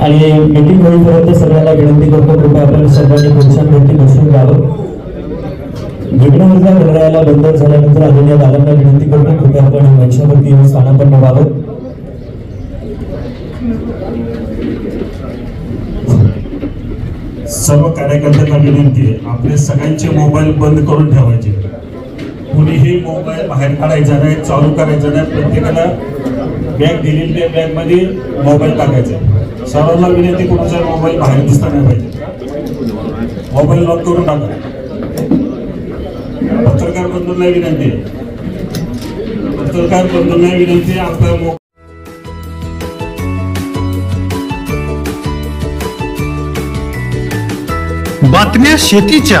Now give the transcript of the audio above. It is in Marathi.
आणि मीटिंग होईपर्यंत सगळ्यांना विनंती करतो कृपया आपल्याला सगळ्यांनी पुढच्या भेटी बसून घ्यावं. विघ्नहर्जा मंडळाला बंद झाल्यानंतर आलेल्या दादांना विनंती करतो कृपया आपण मंचावरती येऊन स्थानापन्न व्हावं. सर्व कार्यकर्त्यांना विनंती आहे आपले सगळ्यांचे मोबाईल बंद करून ठेवायचे. कुणीही मोबाईल बाहेर काढायचा नाही चालू करायचा नाही प्रत्येकाला बॅग दिली त्या बॅगमध्ये मोबाईल टाकायचा सर्वांना विनंती कोणाचा मोबाईल बाहेर दिसता नाही पाहिजे. मोबाईल लॉक करून टाका. पत्रकार बंधूंना विनंती पत्रकार बंधूंना विनंती आपला मोबाईल बातम्या शेतीच्या.